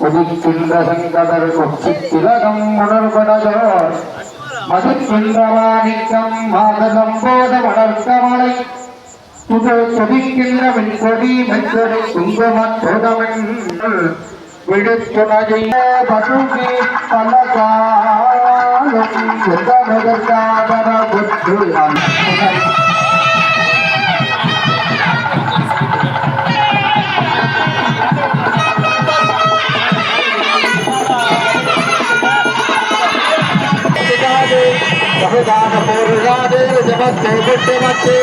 உதிக்கின்ற செங்கடல் உச்சி திலகம் உணர்வனதோர் மதிக்கின்ற மாணிக்கம் மாதலம் போத வளர்க்கமலை இது துதிக்கின்ற வெண்கொடி மெச்சொடி குங்குமத் தோதமன் விடுத்துணைய பசுகி பலகாலம் সহদান পৌরজাদের জগতে গুটমতে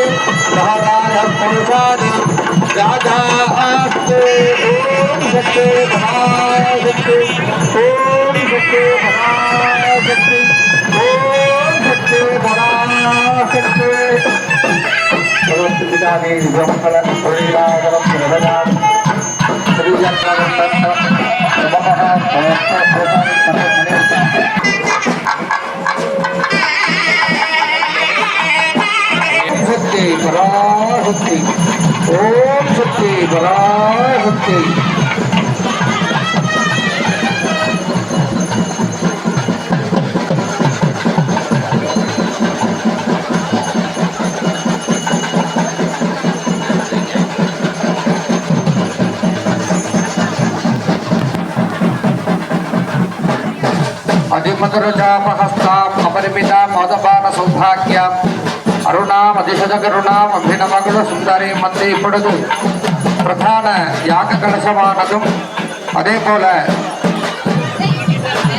সহদান পৌরজাদ রাধা আসতে ওম শক্তি ভাগতে ওম শক্তি ভাগতে ওম শক্তি ভাগতে সরস্বতী ব্রহ্মণ পরিবাগম সহদান শ্রীযন্ত্র নমঃ সমস্ত প্রকার হচ্ছে বরার হচ্ছে ওম হচ্ছে বরার হচ্ছে अधिमकृजा महस्ताम् अपरिमिताम् मदपानसौभाग्याम् அருணாம் அதிசத கருணாம் அபிநமகுல சுந்தரி மத்தி இப்பொழுது பிரதான யாக கலசமானதும் அதே போல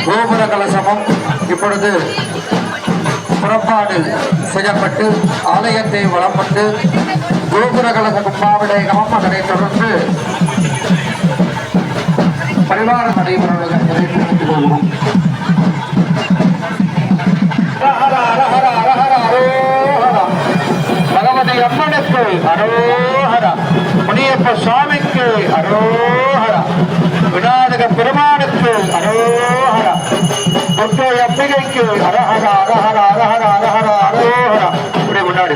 கோபுர கலசமும் இப்பொழுது புறப்பாடு செய்யப்பட்டு ஆலயத்தை வளப்பட்டு கோபுர கலச கும்பாபிடேகமும் அதனைத் தொடர்ந்து பரிவார நடைமுறைகள் அம்மனுக்கு அரோஹரா. முனியப்ப சுவாமிக்கு அரோஹரா. விநாயக பெருமானுக்கு அரோஹரா. முத்தை அம்பிகைக்கு அரஹரா அரஹரா அரஹரா அரஹரா அரோஹரா. இப்படி முன்னாடி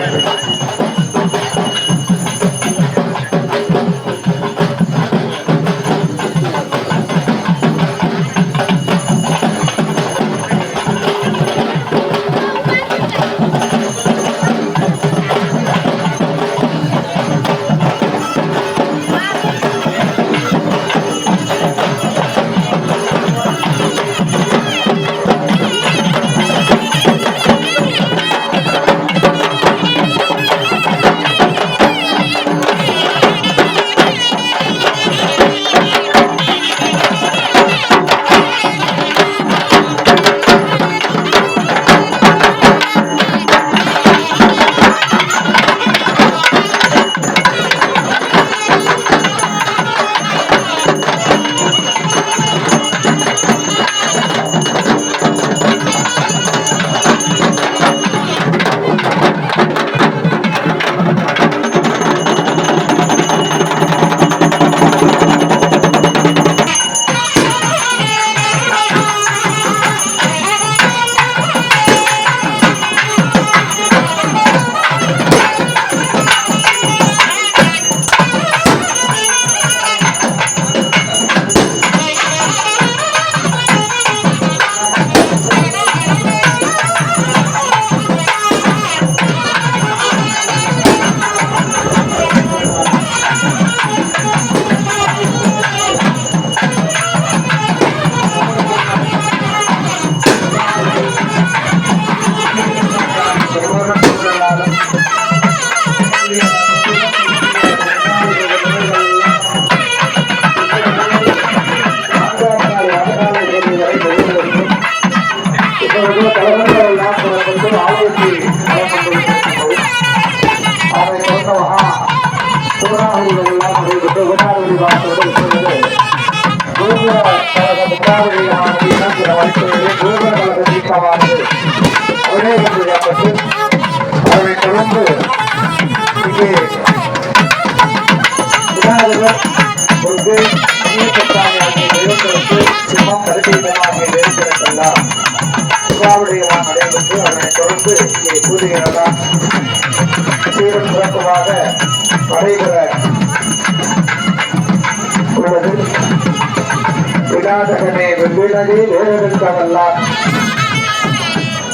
நடைபெற உள்ளது விநாயகனே வெவ்வினதே வேறெடுக்கவல்லார்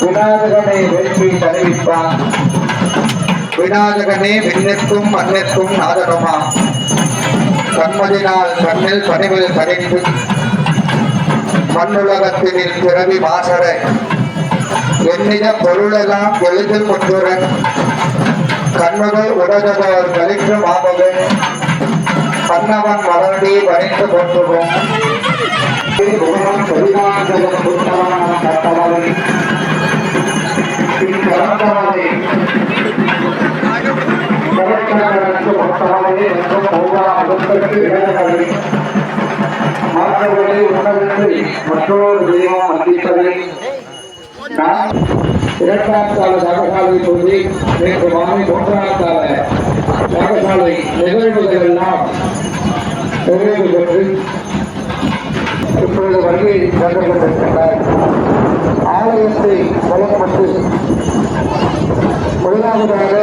விநாயகனே வெற்றி தருவிப்பான் விநாயகனே விண்ணிற்கும் மண்ணிற்கும் நாதகமா கண்மதினால் கண்ணில் பணிவில் கரைந்து மண்ணுலகத்தினில் பிறவி மாசர என்னிட பொருளெல்லாம் எளிதில் கொண்டுடன் கண்ணுகள் உடகதவர் கலிக்கு மாமகன். கண்ணவன் மலர்டி வரைந்து கொண்டுவோம் மற்றொரு தெய்வம் வந்திப்பதை நான் இரண்டாம் கால யாகசாலை சொல்லி நேற்று மாலை மூன்றாம் கால யாகசாலை நிகழ்வுகளெல்லாம் நிறைவு பெற்று இப்பொழுது வருகை சென்று கொண்டிருக்கின்றார் ஆலயத்தை வழங்கப்பட்டு முதலாவதாக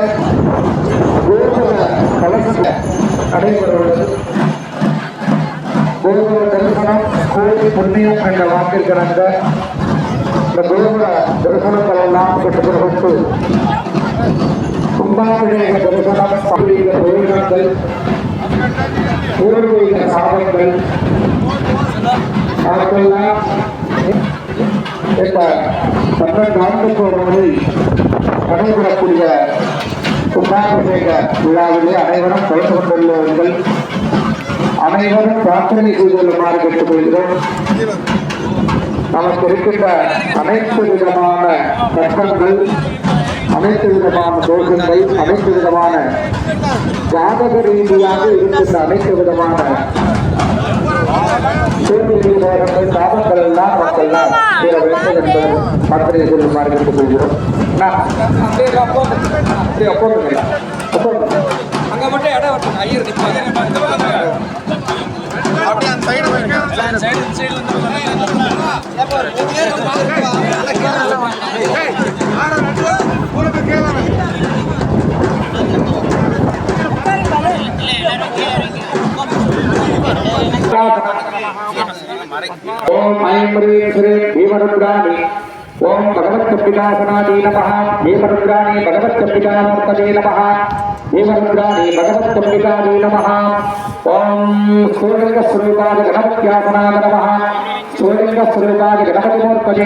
கோபுர கலச நடைபெறுள்ளது கோபுர தரிசனம் கோயில் புண்ணியம் என்ற வாக்கிற்கிணங்க இந்த அந்த தரிசனங்கள் எல்லாம் பெற்றுக்கொண்டு கும்பாபிஷேக தரிசனம் பள்ளிக பிரயோஜனங்கள் பூர்வீக சாதங்கள் அதற்கெல்லாம் பன்னெண்டு ஆண்டுக்கு ஒரு முறை நடைபெறக்கூடிய கும்பாபிஷேக விழாவிலே அனைவரும் கலந்து கொண்டுள்ளவர்கள். அனைவரும் பிரார்த்தனை செய்துள்ளமாறு கேட்டுக்கொள்கிறோம். நமக்கு இருக்கின்ற அனைத்து விதமான கஷ்டங்கள் அனைத்து விதமான தோஷங்கள் அனைத்து விதமான ஜாதக ரீதியாக இருக்கின்ற அனைத்து விதமான சூழ்நிலைகள் சாபங்கள் எல்லாம் மக்கள்லாம் தீர வேண்டும் என்பது பிரார்த்தனை சொல்லுமாறு கேட்டுக்கொள்கிறோம் அப்படியே அப்போ அப்போ அங்க மட்டும் இடம் ஐயர் நிற்பாங்க அப்படியே அந்த சைடு ஓம் பகவத் ஹ்ரீம் ஸ்ரீம் பீமருத்ராணி பகவத் பகவத்கம்பிகாசனாதி நமः देवरुद्राणी भगवत्तम्बिकाणी नमः। ॐ सूर्यलिङ्गस्वरूपाय गणपत्यासनाय नमः। सूर्यलिङ्गस्वरूपाय गणपतिमोत्पजे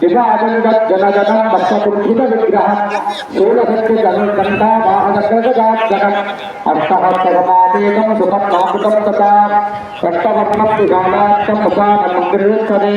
దిగాజనగజ్జనగణం వత్సకృత విగ్రహం శూలశక్తి గనుకంఠా వాహనగజాత్సకం అర్థహస్తమాదేకం సుఖం నాకుతం తథా కష్టవర్ణం విధానార్థం ఉపాన మందిరే సదే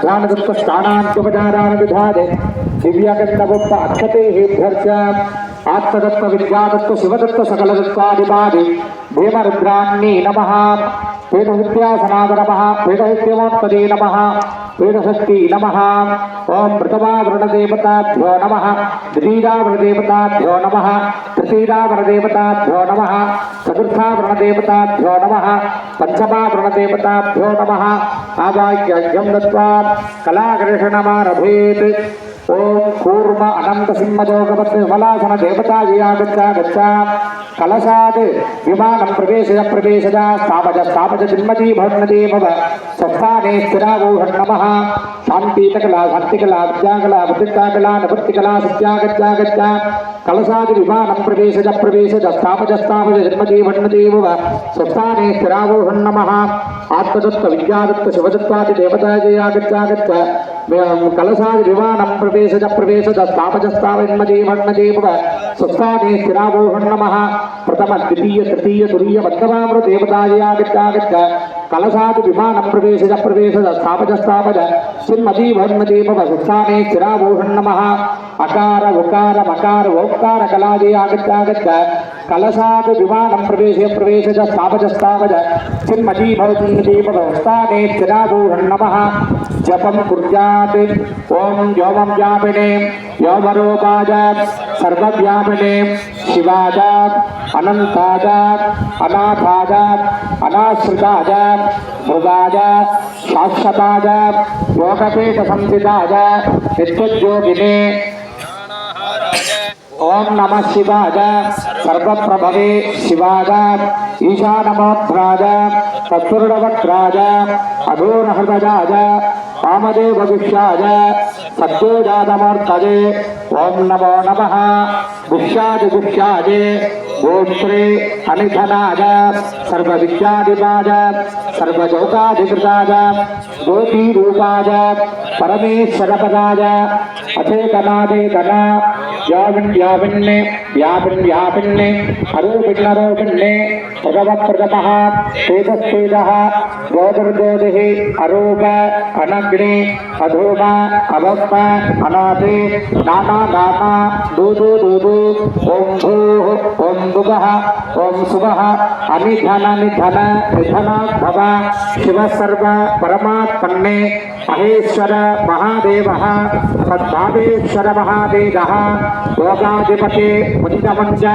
ध्यानगत्वस्थानान्तुपचारानविधारे दिव्यागत्तवोक्ताख्यते हेभ्यर्च आत्मदत्तविद्यादत्तशिवदत्तसकलदत्तादिपादि भीमरुद्रान्नी नमः। पीठविद्यासनाद नमः पीठहित्यमोत्पदे नमः पीठषष्ठी नमः ॐ मृतवावृणदेवताभ्यो नमः द्वितीयावृणदेवताभ्यो नमः, तृतीयावरणदेवताभ्यो नमः, चतुर्थावरणदेवताभ्यो नमः, पञ्चमावरणदेवताभ्यो नमः। आवाह्यं दत्त्वा कलाकृष्णमारभेत् ఓం కూర్మ అనంత సింహజోగవత్ విమలాసన దేవతాయాగచ్చా గచ్చా? కలశాత్ విమానం ప్రవేశయ ప్రవేశజ స్థాపజ స్థాపజ తిమ్మతీ భవన్నదే భవ స్వస్థానే స్థిరావోహం నమ శాంతీతకళా శాంతికళా విద్యాకళా బుద్ధికళా నివృత్తికళా సత్యాగత్యాగచ్చా कलशात् विमानं प्रवेशज प्रवेशज स्थापज स्थापज जिन्मती भवन्नदी भव स्वस्थाने स्थिरावोहन् नमः आत्मदत्त विद्यादत्त शिवदत्तादि देवतायै आगत्यागच्छ कलशादि विमानं प्रवेशज प्रवेशज स्थापज स्थापन्मदी भवन्नदी भव स्वस्थाने स्थिरावोहन् नमः प्रथम द्वितीय तृतीय तुरीय मध्यमामृ देवतायै आगत्यागच्छ कलशादि विमानं प्रवेशज प्रवेशज स्थापज स्थापज चिन्मदी भवन्मदी भव स्वस्थाने स्थिरावोहन् नमः अकार उकार मकार ओङ्कार कलादि आगत्यागच्छ कलशात् विमानं प्रवेशय प्रवेशज स्थापज स्थापज चिन्मदी भवन्मदी भव स्वस्थाने स्थिरावोहन् नमः जपं कुर्यात् ॐ योमं व्यापिने योमरूपाय सर्वव्यापिने शिवाय अनन्ताय अनाथाय अनाश्रिताय ओम नमः शिवाय। सर्व प्रभवे शिवाय ईशानमोत्राय चतुर्णवक्राय अघोरहृदयाय वामदेवविक्षाय सत्योजातमर्तये ओम नमो नमः। गुक्षादिगुक्षाय गोत्रे अनिधनाय। सर्वविद्याधिपाय सर्वजौकाधिकृताय गोपीरूपाय। परमेश्वरपदाय। अथेतनादेतना व्यापिन् व्यापिन्ने व्यापिन् व्यापिन्ने अरूपिन्नरूपिन्ने प्रथमप्रथमः तेजस्तेजः गोदर्गोदिः अरूप, अनग्नि अधूम अभस्म, अनादि नाना नाना दूदु दूदु ॐ भूः ॐ भुवः ॐ सुवः अनिधन, निधन निधनाभव शिवः सर्व परमात्मन्ने महेश्वर महादेवः, सद्भावेश्वर महादेवः योगाधिपते मुञ्जमुञ्ज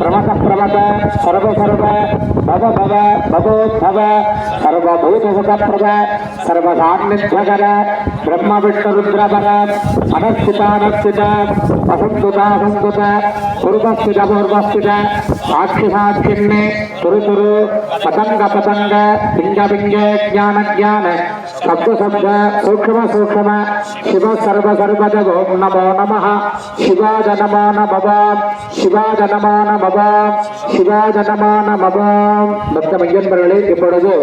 प्रमथ प्रमथ सर्व सर्व भव भव, भवोद्भव, सर्वभूतसुखप्रद सर्वसान्निध्यकर ब्रह्म विष्णुरुद्रवर अनस्थितानस्थित असंस्तुतासंस्तुत पूर्वस्थित पूर्वस्थित साक्षि साक्षिन्ने तुरु तुरु पतंग पतंग पिंग पिंग ज्ञान ज्ञान சப்த சப்த సూక్ష్మ సూక్ష్మ శివ சர்வ సర్వజ நமோ నమో నమ శివాజ నమో నమవాం శివాజ నమో నమవాం శివాజ నమో பக்த மையன்பர்களே இப்பொழுது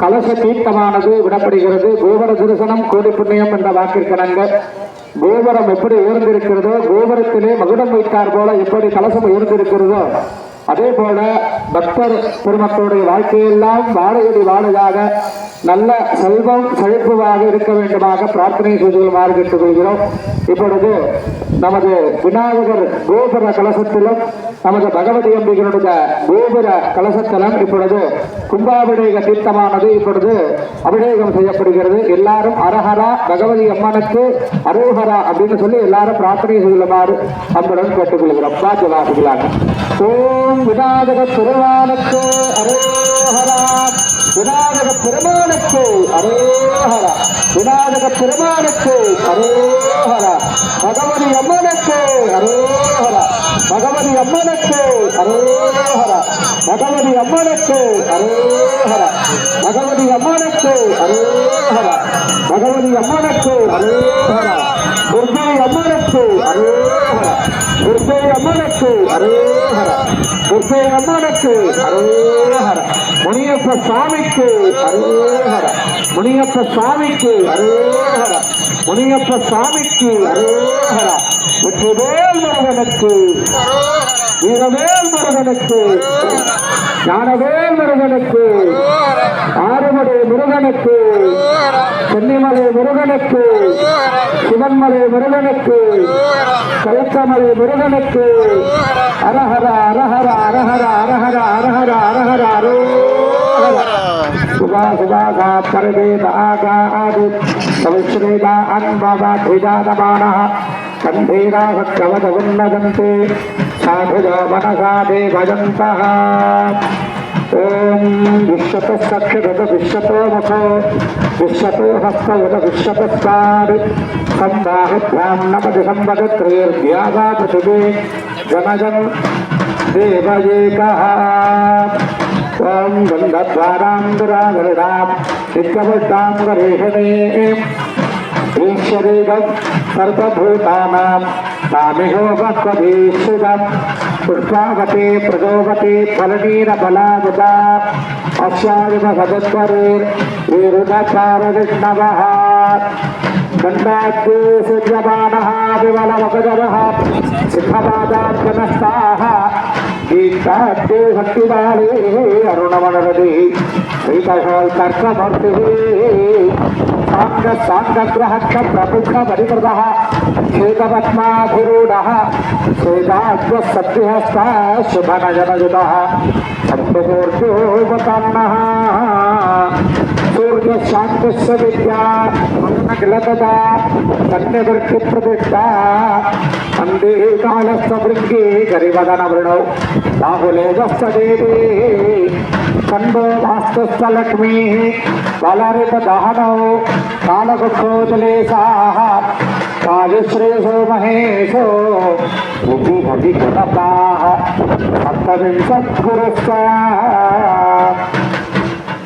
கலச தீர்த்தமானது விடப்படுகிறது. கோபுர தரிசனம் கோடி புண்ணியம் என்ற வாக்கிற்கு வாக்கிற்கிணங்க கோபுரம் எப்படி உயர்ந்திருக்கிறதோ கோபுரத்திலே மகுடம் வைத்தார் போல எப்படி கலசம் உயர்ந்திருக்கிறதோ அதே போல பக்தர் பெருமக்களுடைய வாழ்க்கையெல்லாம் வாழையடி வாழையாக நல்ல செல்வம் செழிப்புவாக இருக்க வேண்டுமாக பிரார்த்தனை செய்து கொள்ளுமாறு கேட்டுக்கொள்கிறோம் இப்பொழுது நமது விநாயகர் கோபுர கலசத்திலும் நமது பகவதி அம்பிகளுடைய கோபுர கலசத்திலும் இப்பொழுது கும்பாபிடேக தீர்த்தமானது இப்பொழுது அபிடேகம் செய்யப்படுகிறது. எல்லாரும் அரஹரா பகவதி அம்மனுக்கு அரோஹரா அப்படின்னு சொல்லி எல்லாரும் பிரார்த்தனை செய்யுமாறு அன்புடன் கேட்டுக்கொள்கிறோம் பாஜ்யவாசிகளாக ஓ விநாயக பெருமானுக்கு அரோஹரா விநாயக பெருமானுக்கு அரோஹரா விநாயக பெருமானுக்கு அரோஹரா பகவதி அம்மனுக்கு அரோஹரா பகவதி அம்மனுக்கு அரோஹரா பகவதி அம்மனுக்கு அரோஹரா பகவதி அம்மனுக்கு அரோஹரா பகவதி அம்மனுக்கு அரோஹரா துர்கை அம்மனுக்கு அரோஹரா துர்கை அம்மனுக்கு அரோஹரா துர்கை அம்மனுக்கு அரோஹரா முனியப்ப சுவாமி சுவாமிக்கு அருகர முனியப்ப சுவாமிக்கு அருகர முனியப்ப சுவாமிக்கு அரோஹரா வெற்றிவேல் முருகனுக்கு வீரவேல் முருகனுக்கு ஞானவேல் முருகனுக்கு ஆறுமலை முருகனுக்கு சென்னிமலை முருகனுக்கு சிவன்மலை முருகனுக்கு கழுத்தமலை முருகனுக்கு அரஹரா அரஹரா அரஹரா அரஹரா அரஹரா அரஹரா அரோ सुगा सुगा का परवेद आगा आदि सविश्रेदा अन्वदा धिजानमानः कन्धेरा सत्यवदुन्नदन्ते साधुजा मनसा देवजन्तः ॐ विश्वतस्सक्षिगत विश्वतो मुखो विश्वतो हस्तगत विश्वतस्सारि सन्दाहुभ्यां नपति संवदत्रयेभ्या वा पृथिवे जनजन् देवयेकः ओम गंगद्वारांतरागरणाम नित्यवृत्तां गरेषणे ईश्वरेगं सर्वभूतानां तामिहो भक्वधीश्रितं पुष्पागते प्रजोगते फलनीरफलागता अक्षादिमसदस्वरेर्विरुदकारविष्णवः दण्डाद्ये सूर्यमानः विमलमगजवः सिद्धपादात्मनस्ताः ಗೀತಾತೆ ಹತ್ತಿದಾರೆ ಅರುಣವನರದಿ ಶ್ರೀಕಶಾಲ್ ಕರ್ಕ ಮರ್ತಿವಿ ಸಾಂಗ ಸಾಂಗಗ್ರಹಕ್ಕ ಪ್ರಬುದ್ಧ ಪರಿಮೃದ ಶ್ವೇತಪದ್ಮಾಧಿರೂಢ ಶ್ವೇತಾಗ್ರ ಸತ್ಯಹಸ್ತ ಶುಭನಗನಯುತ ಸತ್ಯಮೂರ್ತಿಯೋ ಉಪಕರ್ಣ ಸೂರ್ಯಶಾಂತವಿದ್ಯಾ ಲತದ ಕನ್ಯವರ್ತಿ ಪ್ರದಿಷ್ಟ ಅಂದೇ ಕಾಲಸ್ಥ ಭೃಂಗಿ ಗರಿವದನ ವೃಣೌ ಬಾಹುಲೇಜಸ್ಥ ದೇವಿ ಕಂಡೋ ಭಾಸ್ತಸ್ಥ ಲಕ್ಷ್ಮೀ ಬಲರಿತ ದಹನೌ ಕಾಲಗುಪ್ತೋದಲೇ ಸಾಹ ಕಾಲಶ್ರೇಯಸೋ ಮಹೇಶೋ ಬುದ್ಧಿ ಭಗಿ ಗುಣಪಾಹ ಸಪ್ತವಿಂಶದ್ಗುರುಸ್ಥ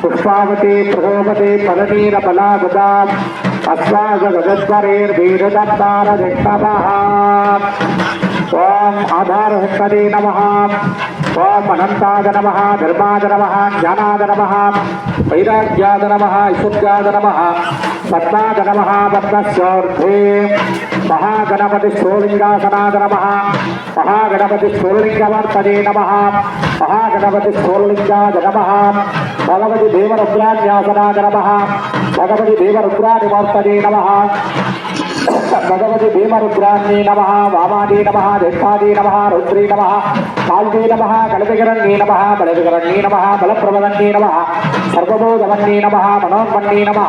पुष्पावते प्रभोवते फलनीरफलागदा अस्वागदस्वरेर्वीरदत्तारदष्टवः ॐ आधारहस्तरे नमः ఓం అనంతాద నమ ధర్మాద నమ జ్ఞానాద నమ వైరాగ్యాద నమ ఇషుద్గాద నమ పద్మాద నమ పద్మశౌర్ధే మహాగణపతి స్థూలింగాసనాద నమ మహాగణపతి స్థూలింగవర్తనే నమ మహాగణపతి స్థూలింగాద నమ భగవతి దేవరుద్రాన్యాసనాద నమ భగవతి దేవరుద్రానివర్తనే నమ. భగవతి భీమరుద్రాన్ని నమ వామాదీ నమ జ్యేష్ఠాది నమ రుద్రీ నమ కాల్దీ నమ కలదగరణీ నమ బలదగరణీ నమ బలప్రబలన్నీ నమ సర్వబోధవన్నీ నమ మనోన్మన్నీ నమ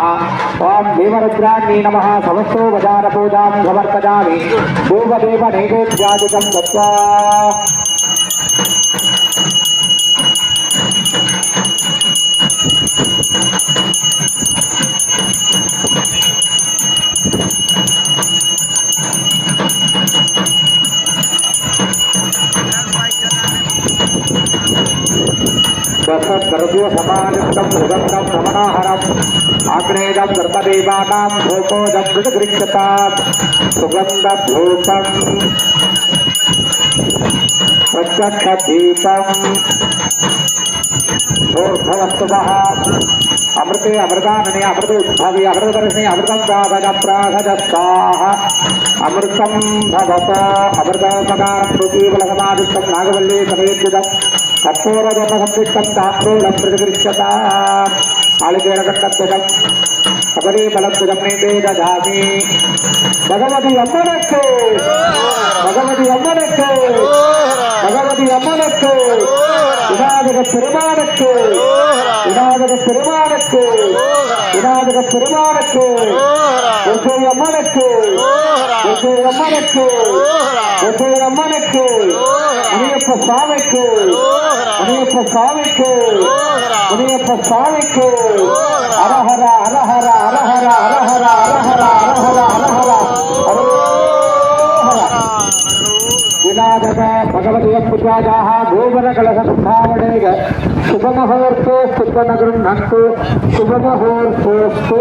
ఓం భీమరుద్రాన్ని నమ సమస్తో వదార పూజాం సమర్పజామి భూమదేవ నైవేద్యాదికం దత్వా सुगंध भूतम प्रत्यक्षीतम भोर्भवस्तुवः अमृते अमृतानने अमृत उद्भवे अमृतदर्शने अमृतं दावनप्राघजस्वाः अमृतं भवत अमृतपकारं पृथ्वीवलसमादिष्टं नागवल्ले समेत्युदम् கற்பூரதபகம்பிட்டம் தாம்பூலம் பிரதிகிருஷ்யதா அழுகேரகட்டத்துடம் சபரிபலத்துடம் நீண்டேதாமி பகவதி அம்மனுக்கு பகவதி அம்மனுக்கு பகவதி அம்மனுக்கு விநாயக பெருமானுக்கு விநாயக பெருமான் கர்நாடக பெருமானுக்கு ஒவ்வொரு அம்மனுக்கு ஒவ்வொரு அம்மனுக்கு ஒவ்வொரு அம்மனுக்கு முனியப்ப சாமிக்கு முனியப்ப சாமிக்கு முனியப்ப சாமிக்கு அரஹரா அரஹரா அரஹரா அரஹரா அரஹரா அரஹரா. पूजायाः गोबरकलशसुधावणेग शुभमुहूर्ते शुभनगृह्णन्तु शुभमुहूर्तोऽस्तु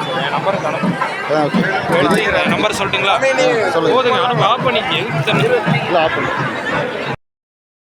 நம்பர் சொல்லட்டுங்களா? போதுங்க. ஆஃப் பண்ணிக்க இல்லை ஆஃப் பண்ணு.